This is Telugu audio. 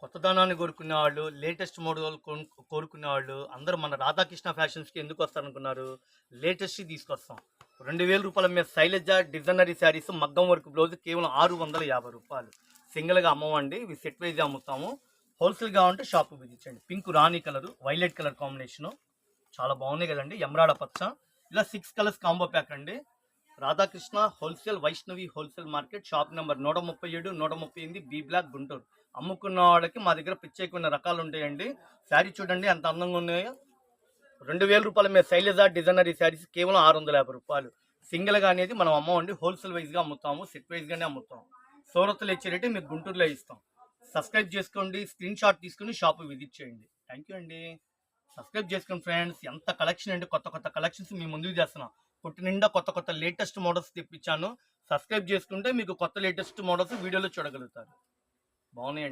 కొత్తదనాన్ని కోరుకునే వాళ్ళు లేటెస్ట్ మోడల్ కోరుకునే వాళ్ళు అందరూ మన రాధాకృష్ణ ఫ్యాషన్స్కి ఎందుకు వస్తారనుకున్నారు? లేటెస్ట్ తీసుకొస్తాం. రెండు వేల రూపాయల మీద శైలజ డిజైనరీ శారీస్ మగ్గం వర్క్ బ్లౌజ్ కేవలం ఆరు వందల యాభై రూపాయలు. సింగిల్గా అమ్మవండి ఇవి సెట్ వైజ్ అమ్ముతాము. హోల్సేల్గా ఉంటే షాప్ విధించండి. పింక్ రాణి కలర్ వైలెట్ కలర్ కాంబినేషను చాలా బాగున్నాయి కదండి ఎమరాడ పచ్చ. ఇలా సిక్స్ కలర్స్ కాంబో ప్యాక్ అండి. Radhakrishna wholesale Vaishnavi wholesale market shop number నూట ముప్పై ఏడు నూట ముప్పై ఎనిమిది బి బ్లాక్ గుంటూరు. అమ్ముకున్న వాళ్ళకి మా దగ్గర ప్రత్యేకమైన రకాలు ఉంటాయండి. శారీ చూడండి ఎంత అందంగా ఉన్నాయో. రెండు వేల రూపాయల మీద శైలజ డిజైనరీ శారీస్ కేవలం ఆరు వందల యాభై రూపాయలు. సింగిల్గా అనేది మనం అమ్మవండి హోల్సేల్ వైజ్గా అమ్ముతాము సెట్ వైజ్గానే అమ్ముతాం సూరత్లో ఇచ్చే రేటు మీకు గుంటూరులో ఇస్తాం. సబ్స్క్రైబ్ చేసుకోండి స్క్రీన్ షాట్ తీసుకుని షాప్ విజిట్ చేయండి. థ్యాంక్ యూ అండి. సబ్స్క్రైబ్ చేసుకోండి ఫ్రెండ్స్. ఎంత కలెక్షన్ అండి కొత్త కొత్త కలెక్షన్స్ మీ ముందుకు చేస్తున్నాం. పుట్టి నిండా కొత్త కొత్త లేటెస్ట్ మోడల్స్ తెప్పించాను. సబ్స్క్రైబ్ చేసుకుంటే మీకు కొత్త లేటెస్ట్ మోడల్స్ వీడియోలో చూడగలుగుతారు. బాగున్నాయండి